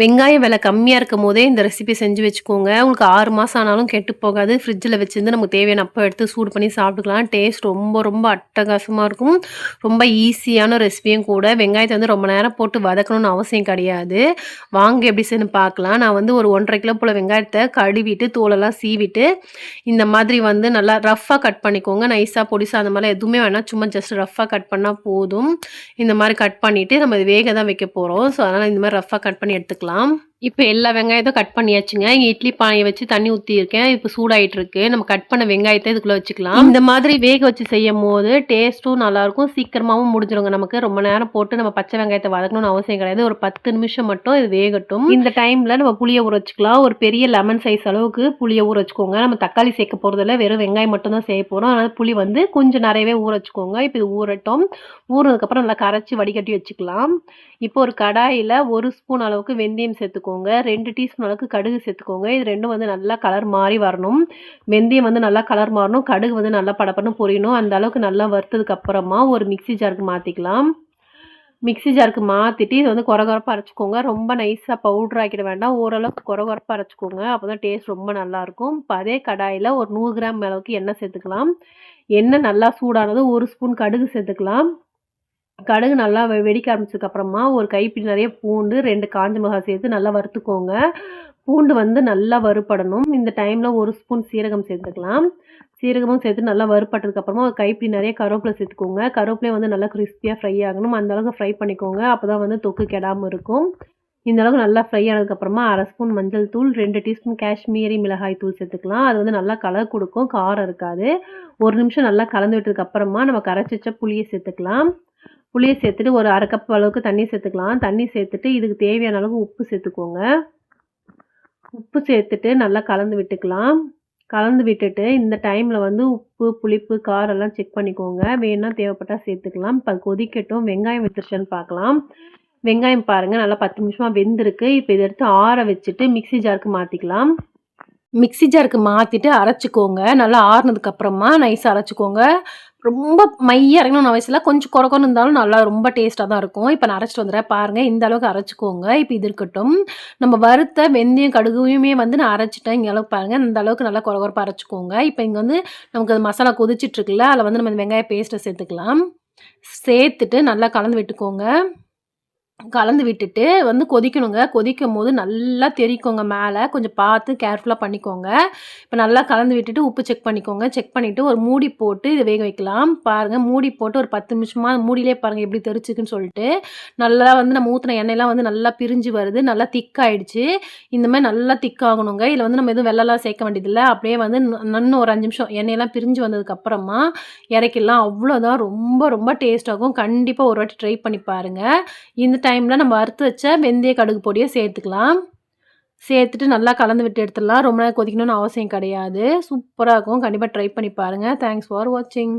வெங்காயம் விலை கம்மியாக இருக்கும் போதே இந்த ரெசிபி செஞ்சு வச்சுக்கோங்க. உங்களுக்கு ஆறு மாதம் ஆனாலும் கெட்டு போகாது. ஃப்ரிட்ஜில் வச்சுருந்து நமக்கு தேவையான அப்போ எடுத்து சூடு பண்ணி சாப்பிட்டுக்கலாம். டேஸ்ட் ரொம்ப ரொம்ப அட்டகாசமாக இருக்கும். ரொம்ப ஈஸியான ரெசிபியும் கூட. வெங்காயத்தை வந்து ரொம்ப நேரம் போட்டு வதக்கணும்னு அவசியம் கிடையாது. வாங்க எப்படி செய்யணும் பார்க்கலாம். நான் வந்து ஒரு 1 1/2 கிலோ போல் வெங்காயத்தை கழுவிட்டு, தோலெல்லாம் சீவிட்டு, இந்த மாதிரி வந்து நல்லா ரஃப்பாக கட் பண்ணிக்கோங்க. நைஸாக பொடிசா அந்த மாதிரிலாம் எதுவுமே வேணால் சும்மா ஜஸ்ட் ரஃப்பாக கட் பண்ணால் போதும். இந்த மாதிரி கட் பண்ணிவிட்டு நம்ம வேக தான் வைக்க போகிறோம் ஸோ, அதனால் இந்த மாதிரி ரஃப்பாக கட் பண்ணி எடுத்துக்கலாம். reklam இப்ப எல்லா வெங்காயத்தையும் கட் பண்ணியாச்சுங்க. இங்க இட்லி பானைய வச்சு தண்ணி ஊத்தியிருக்கேன். இப்ப சூடாயிட்டு இருக்கு. நம்ம கட் பண்ண வெங்காயத்த இதுக்குள்ள வச்சுக்கலாம். இந்த மாதிரி வேக வச்சு செய்யும்போது டேஸ்ட்டும் நல்லாயிருக்கும். சீக்கிரமாவும் முடிஞ்சிருங்க நமக்கு. ரொம்ப நேரம் போட்டு நம்ம பச்சை வெங்காயத்த வதக்கணும்னு அவசியம் கிடையாது. ஒரு 10 நிமிஷம் மட்டும் இது வேகட்டும். இந்த டைம்ல நம்ம புளிய ஊற வச்சுக்கலாம். ஒரு பெரிய லெமன் சைஸ் அளவுக்கு புளிய ஊற வச்சுக்கோங்க. நம்ம தக்காளி சேர்க்க போறதில்ல. வெறும் வெங்காயம் மட்டும் தான் செய்ய போறோம். அதனால புளி வந்து கொஞ்சம் நெறையவே ஊற வச்சுக்கோங்க. இப்ப இது ஊறட்டும். ஊறுனதுக்கப்புறம் நல்லா கரைச்சு வடிகட்டி வச்சுக்கலாம். இப்போ ஒரு கடாயில 1 ஸ்பூன் அளவுக்கு வெந்தயம் சேர்த்துக்கோங்க. 2 டீஸ்பூன் அளவுக்கு கடுகு சேர்த்துக்கோங்க. இது ரெண்டும் வந்து நல்லா கலர் மாறி வரணும். வெந்தயம் வந்து நல்லா கலர் மாறணும். கடுகு வந்து நல்லா படப்படணும் பொரியணும். அந்த அளவுக்கு நல்லா வறுத்ததுக்கு அப்புறமா ஒரு மிக்ஸி ஜாருக்கு மாற்றிக்கலாம் மிக்ஸி ஜாருக்கு மாற்றிட்டு இது வந்து கொர அரைச்சிக்கோங்க ரொம்ப நைஸாக பவுடர் ஆக்கிட வேண்டாம். ஓரளவுக்கு கொர அரைச்சிக்கோங்க அப்போ தான் டேஸ்ட் ரொம்ப நல்லாயிருக்கும். இப்போ அதே கடாயில் ஒரு நூறு கிராம் அளவுக்கு எண்ணெய் சேர்த்துக்கலாம். எண்ணெய் நல்லா சூடானதும் ஒரு ஸ்பூன் கடுகு சேர்த்துக்கலாம். கடுகு நல்லா வெடிக்க ஆரம்பிச்சதுக்கு அப்புறமா ஒரு கைப்பிடி நிறைய பூண்டு, ரெண்டு காஞ்ச மிளகாய் சேர்த்து நல்லா வறுத்துக்கோங்க. பூண்டு வந்து நல்லா வறுபடணும். இந்த டைமில் ஒரு ஸ்பூன் சீரகம் சேர்த்துக்கலாம். சீரகமும் சேர்த்து நல்லா வறுப்பட்டதுக்கப்புறமா ஒரு கைப்பிடி நிறைய கருவேப்பிலை சேர்த்துக்கோங்க. கருவேப்பிலையும் வந்து நல்லா கிறிஸ்பியாக ஃப்ரை ஆகணும். அந்த அளவுக்கு ஃப்ரை பண்ணிக்கோங்க. அப்போ தான் வந்து தொக்கு கெடாமல் இருக்கும். இந்த அளவுக்கு நல்லா ஃப்ரை ஆனதுக்கப்புறமா அரை ஸ்பூன் மஞ்சள் தூள், ரெண்டு டீஸ்பூன் காஷ்மீரி மிளகாய் தூள் சேர்த்துக்கலாம். அது வந்து நல்லா கலர் கொடுக்கும் காரம் இருக்காது. ஒரு நிமிஷம் நல்லா கலந்து விட்டதுக்கப்புறமா நம்ம கரைச்சி வச்ச புளியை சேர்த்துக்கலாம். புளியை சேர்த்துட்டு ஒரு அரை கப் அளவுக்கு தண்ணி சேர்த்துக்கலாம். தண்ணி சேர்த்துட்டு இதுக்கு தேவையான அளவு உப்பு சேர்த்துக்கோங்க. உப்பு சேர்த்துட்டு நல்லா கலந்து விட்டுக்கலாம். கலந்து விட்டுட்டு இந்த டைமில் வந்து உப்பு, புளிப்பு, காரம் எல்லாம் செக் பண்ணிக்கோங்க. வேணால் தேவைப்பட்டால் சேர்த்துக்கலாம். இப்போ கொதிக்கட்டும். வெங்காயம் வெத்துருச்சுன்னு பார்க்கலாம். வெங்காயம் பாருங்கள் நல்லா பத்து நிமிஷமாக வெந்திருக்கு. இப்போ இதை எடுத்து ஆற வச்சுட்டு மிக்ஸி ஜாருக்கு மாற்றிக்கலாம் மிக்ஸி ஜாருக்கு மாற்றிட்டு அரைச்சிக்கோங்க நல்லா ஆறுனதுக்கு அப்புறமா அரைச்சிக்கோங்க ரொம்ப மைய இறங்கணும் வயசில் கொஞ்சம் கொர கொரன்னு இருந்தாலும் நல்லா ரொம்ப டேஸ்ட்டாக தான் இருக்கும். இப்போ நான் அரைச்சிட்டு வந்துடுறேன் பாருங்கள் இந்த அளவுக்கு அரைச்சிக்கோங்க இப்போ இது இருக்கட்டும். நம்ம வறுத்த வெந்தயம், கடுகுயுமே வந்து நான் அரைச்சிட்டேன் இங்கே அளவுக்கு பாருங்கள் இந்த அளவுக்கு நல்லா கொர அரைச்சிக்கோங்க இப்போ இங்கே வந்து நமக்கு அது மசாலா கொதிச்சிட்ருக்குல்ல அதில் வந்து நம்ம இந்த வெங்காய பேஸ்ட்டை சேர்த்துக்கலாம். சேர்த்துட்டு நல்லா கலந்து விட்டுக்கோங்க. கலந்து விட்டுட்டு வந்து கொதிக்கணுங்க. கொதிக்கும் போது நல்லா தெரிக்கோங்க மேலே கொஞ்சம் பார்த்து கேர்ஃபுல்லாக பண்ணிக்கோங்க. இப்போ நல்லா கலந்து விட்டுட்டு உப்பு செக் பண்ணிக்கோங்க. செக் பண்ணிவிட்டு ஒரு மூடி போட்டு இதை வேக வைக்கலாம். பாருங்கள் மூடி போட்டு ஒரு பத்து நிமிஷமாக மூடியிலே பாருங்கள் எப்படி தெரிச்சுக்குன்னு சொல்லிட்டு. நல்லா வந்து நம்ம ஊற்றின எண்ணெய்லாம் வந்து நல்லா பிரிஞ்சு வருது. நல்லா திக்காயிடுச்சு இந்த மாதிரி நல்லா திக் ஆகணுங்க. வந்து நம்ம எதுவும் வெல்லம்லாம் சேர்க்க வேண்டியதில்லை அப்படியே வந்து இன்னும் ஒரு அஞ்சு நிமிஷம் எண்ணெயெல்லாம் பிரிஞ்சு வந்ததுக்கு அப்புறமா இறக்கிடலாம். அவ்வளோதான். ரொம்ப ரொம்ப டேஸ்ட் ஆகும். ஒரு வாட்டி ட்ரை பண்ணி பாருங்கள் இந்த டைமில் நம்ம வறுத்து வச்ச வெந்தய கடுகு பொடியை சேர்த்துக்கலாம். சேர்த்துட்டு நல்லா கலந்து விட்டு எடுத்துடலாம். ரொம்ப நேரம் கொதிக்கணும்னு அவசியம் கிடையாது. சூப்பராக இருக்கும். கண்டிப்பாக ட்ரை பண்ணி பாருங்கள் தேங்க்ஸ் ஃபார் வாட்சிங்.